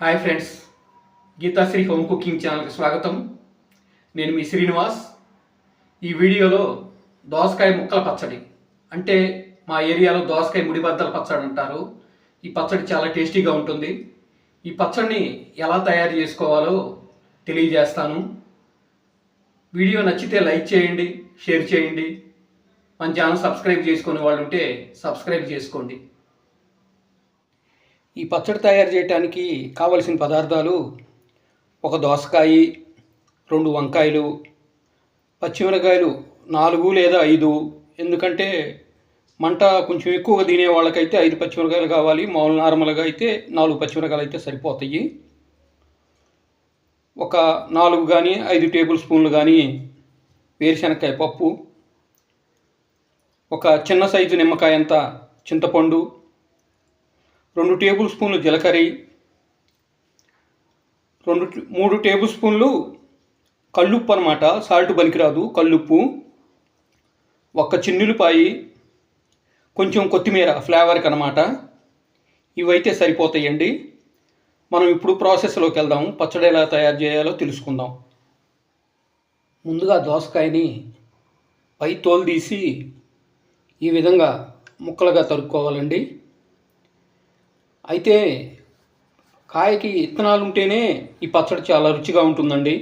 Hi friends Geethasri home cooking ఛానల్కి స్వాగతం. నేను మీ శ్రీనివాస్. ఈ వీడియోలో దోసకాయ ముక్కల పచ్చడి అంటే మా ఏరియాలో దోసకాయ ముడిబద్దల పచ్చడి అంటారు. ఈ పచ్చడి చాలా టేస్టీగా ఉంటుంది. ఈ పచ్చడిని ఎలా తయారు చేసుకోవాలో తెలియజేస్తాను. వీడియో నచ్చితే లైక్ చేయండి షేర్ చేయండి. మన ఛానల్ సబ్స్క్రైబ్ చేసుకునే వాళ్ళు ఉంటే సబ్స్క్రైబ్ చేసుకోండి. ఈ పచ్చడి తయారు చేయడానికి కావలసిన పదార్థాలు ఒక దోసకాయ రెండు వంకాయలు పచ్చిమిరకాయలు నాలుగు లేదా ఐదు. ఎందుకంటే మంట కొంచెం ఎక్కువగా తినే వాళ్ళకైతే ఐదు పచ్చిమిరకాయలు కావాలి. మామూలు నార్మల్గా అయితే నాలుగు పచ్చిమిరకాయలు అయితే సరిపోతాయి. ఒక నాలుగు కానీ ఐదు టేబుల్ స్పూన్లు కానీ వేరుశనగకాయ పప్పు ఒక చిన్న సైజు నిమ్మకాయ అంత చింతపండు రెండు టేబుల్ స్పూన్లు జీలకర్ర రెండు మూడు టేబుల్ స్పూన్లు కళ్ళుప్పు అనమాట సాల్ట్ పనికిరాదు కళ్ళుప్పు. ఒక్క చిన్నులపాయి కొంచెం కొత్తిమీర ఫ్లేవర్కి అనమాట ఇవైతే సరిపోతాయండి. మనం ఇప్పుడు ప్రాసెస్లోకి వెళ్దాం. పచ్చడి ఎలా తయారు చేయాలో తెలుసుకుందాం. ముందుగా దోసకాయని పై తోలు తీసి ఈ విధంగా ముక్కలుగా తరుక్కోవాలండి. అయితే కాయకి ఇత్తనాలు ఉంటేనే ఈ పచ్చడి చాలా రుచిగా ఉంటుందండి.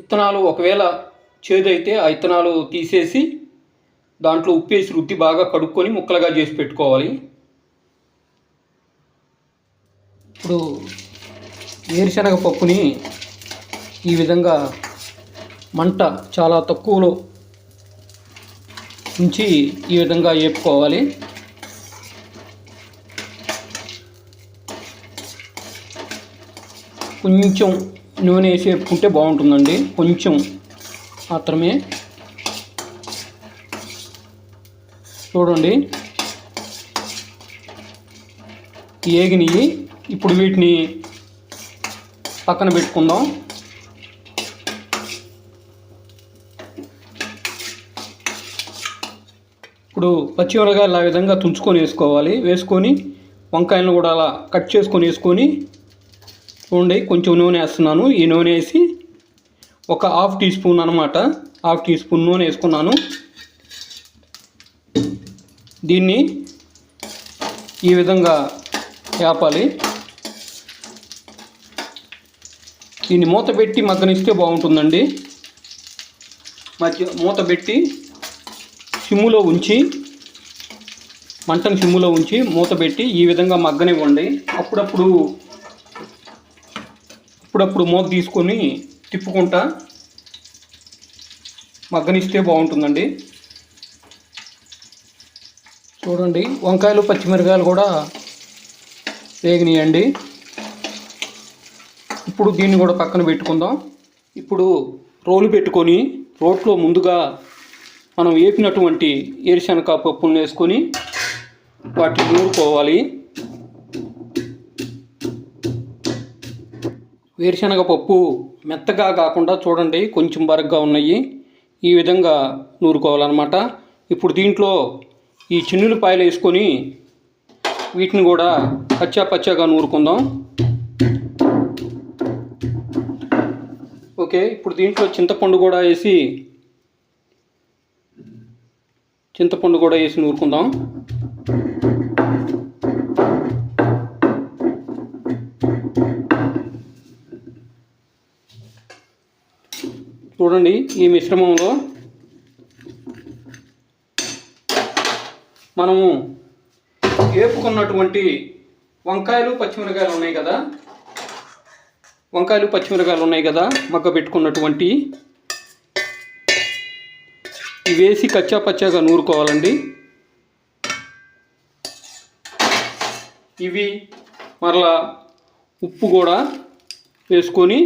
ఇత్తనాలు ఒకవేళ చేదైతే ఆ ఇత్తనాలు తీసేసి దాంట్లో ఉప్పేసి రుద్ది బాగా కడుక్కొని ముక్కలుగా చేసి పెట్టుకోవాలి. ఇప్పుడు వేరుశనగ పప్పుని ఈ విధంగా మంట చాలా తక్కువలో ఉంచి ఈ విధంగా వేపుకోవాలి కొంచెం నూనె వేసి వేపుకుంటే బాగుంటుందండి. కొంచెం మాత్రమే. చూడండి. ఏగినవి ఇప్పుడు వీటిని పక్కన పెట్టుకుందాం. ఇప్పుడు పచ్చిమిరకాయలు ఆ విధంగా తుంచుకొని వేసుకోవాలి. వేసుకొని వంకాయలను కూడా అలా కట్ చేసుకొని వేసుకొని చూడండి కొంచెం నూనె వేస్తున్నాను. ఈ నూనె వేసి ఒక హాఫ్ టీ స్పూన్ అనమాట హాఫ్ టీ స్పూన్ నూనె వేసుకున్నాను. దీన్ని ఈ విధంగా వేపాలి. దీన్ని మూత పెట్టి మగ్గనిస్తే బాగుంటుందండి. మధ్య మూత పెట్టి సిమ్ములో ఉంచి మంటను సిమ్ములో ఉంచి మూత పెట్టి ఈ విధంగా మగ్గనివ్వండి. అప్పుడప్పుడు అప్పుడప్పుడు మూత తీసుకొని తిప్పుకుంటా మగ్గనిస్తే బాగుంటుందండి. చూడండి వంకాయలు పచ్చిమిరకాయలు కూడా వేగినాయండి. ఇప్పుడు దీన్ని కూడా పక్కన పెట్టుకుందాం. ఇప్పుడు రోలు పెట్టుకొని రోట్లో ముందుగా మనం వేపినటువంటి ఏరుశనగ పప్పులను వేసుకొని వాటిని నూరుకోవాలి. వేరుశనగ పప్పు మెత్తగా కాకుండా చూడండి కొంచెం బరగ్గా ఉన్నాయి. ఈ విధంగా నూరుకోవాలన్నమాట. ఇప్పుడు దీంట్లో ఈ చిన్నులపాయలు వేసుకొని వీటిని కూడా పచ్చా పచ్చాగా నూరుకుందాం. ఓకే ఇప్పుడు దీంట్లో చింతపండు కూడా వేసి చింతపండు కూడా వేసి నూరుకుందాం. చూడండి ఈ మిశ్రమంలో మనము వేపుకున్నటువంటి వంకాయలు పచ్చిమిరకాయలు ఉన్నాయి కదా? వంకాయలు పచ్చిమిరకాయలు ఉన్నాయి కదా? మగ్గ పెట్టుకున్నటువంటి ఇవి వేసి కచ్చా పచ్చాగా నూరుకోవాలండి. ఇవి మరలా ఉప్పు కూడా వేసుకొని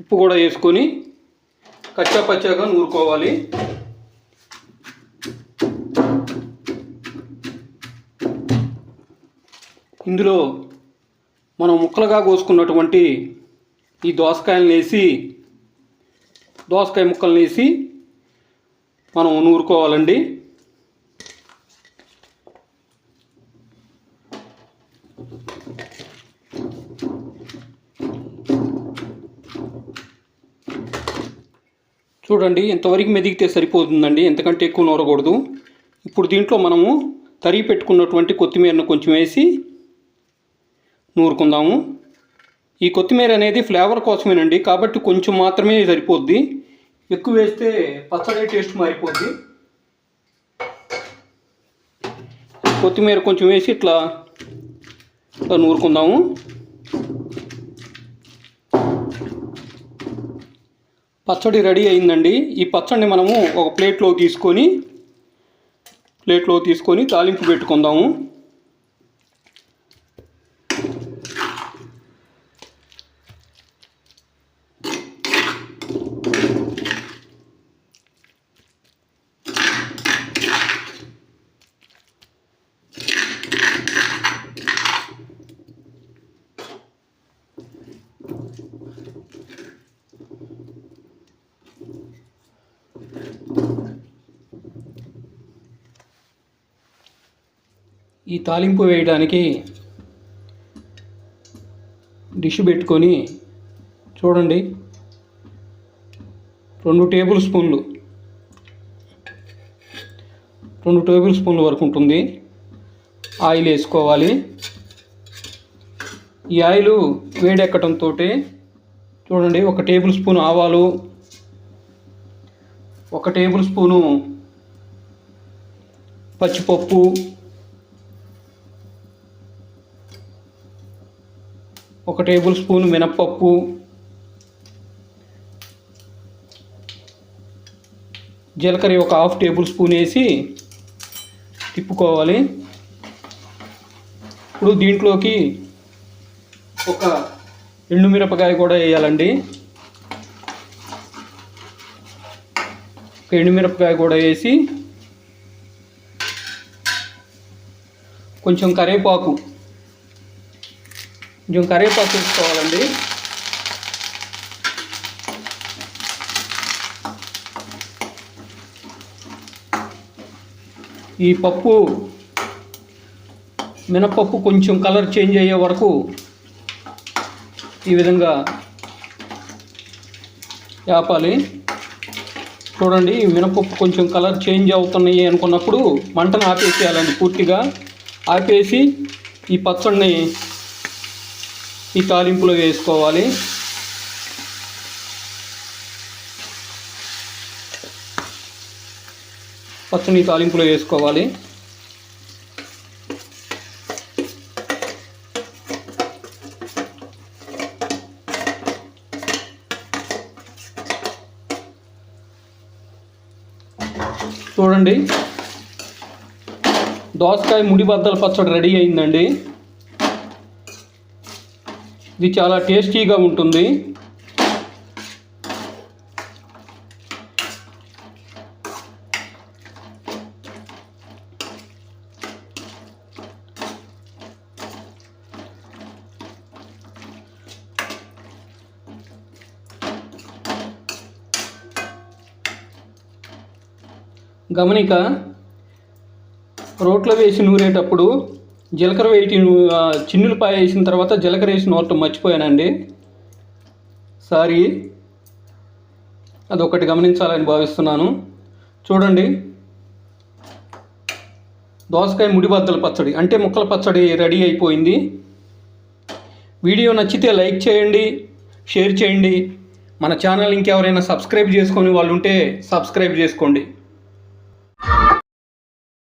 ఉప్పు కూడా వేసుకొని కచ్చా పచ్చాగా నూరుకోవాలి. ఇందులో మనం ముక్కలుగా కోసుకున్నటువంటి ఈ దోసకాయలను వేసి దోసకాయ ముక్కలను వేసి మనం నూరుకోవాలండి. చూడండి ఇంతవరకు మెదిగితే సరిపోతుందండి ఎంతకంటే ఎక్కువ నూరకూడదు. ఇప్పుడు దీంట్లో మనము తరిగి పెట్టుకున్నటువంటి కొత్తిమీరను కొంచెం వేసి నూరుకుందాము. ఈ కొత్తిమీర అనేది ఫ్లేవర్ కోసమేనండి కాబట్టి కొంచెం మాత్రమే సరిపోద్ది. ఎక్కువ వేస్తే పచ్చడి టేస్ట్ మారిపోద్ది. కొత్తిమీర కొంచెం వేసి ఇట్లా ఇట్లా నూరుకుందాము. పచ్చడి రెడీ అయిందండి. ఈ పచ్చడిని మనము ఒక ప్లేట్లో తీసుకొని ప్లేట్లో తీసుకొని తాలింపు పెట్టుకుందాము. ఈ తాలింపు వేయడానికి డిష్ పెట్టుకొని చూడండి. రెండు టేబుల్ స్పూన్లు. రెండు టేబుల్ స్పూన్ల వరకు ఉంటుంది. ఆయిల్ వేసుకోవాలి. ఈ ఆయిల్ వేడెక్కడంతో చూడండి ఒక టేబుల్ స్పూన్ ఆవాలు ఒక టేబుల్ స్పూను పచ్చిపప్పు ఒక టేబుల్ స్పూన్ మినప్పప్పు. జీలకర్ర ఒక హాఫ్ టేబుల్ స్పూన్ వేసి తిప్పుకోవాలి. ఇప్పుడు దీంట్లోకి ఒక ఎండుమిరపకాయ కూడా వేయాలండి. ఒక ఎండుమిరపకాయ కూడా వేసి కొంచెం కరివేపాకు కొంచెం కరివేపాకు తీసుకోవాలండి. ఈ పప్పు మినపప్పు కొంచెం కలర్ చేంజ్ అయ్యే వరకు ఈ విధంగా వేపాలి చూడండి ఈ మినపప్పు కొంచెం కలర్ చేంజ్ అవుతున్నాయి అనుకున్నప్పుడు మంటను ఆపేసేయాలండి పూర్తిగా. ఆపేసి ఈ పచ్చడిని ఈ తాలింపులో వేసుకోవాలి. పచ్చని తాలింపులో వేసుకోవాలి. చూడండి. దోసకాయ ముడి బద్దల పచ్చడి రెడీ అయిందండి. ఇది చాలా టేస్టీగా ఉంటుంది. గమనిక రోట్లో వేసి నూరేటప్పుడు జీలకర్ర వేటి చిన్నులపాయ వేసిన తర్వాత జీలకర్ర వేసిన నూరటం మర్చిపోయానండి. సారీ. అదొకటి గమనించాలని భావిస్తున్నాను. చూడండి. దోసకాయ ముడిబద్దల పచ్చడి అంటే ముక్కల పచ్చడి రెడీ అయిపోయింది. వీడియో నచ్చితే లైక్ చేయండి షేర్ చేయండి. మన ఛానల్ ఇంకెవరైనా సబ్స్క్రైబ్ చేసుకొని వాళ్ళు ఉంటే సబ్స్క్రైబ్ చేసుకోండి.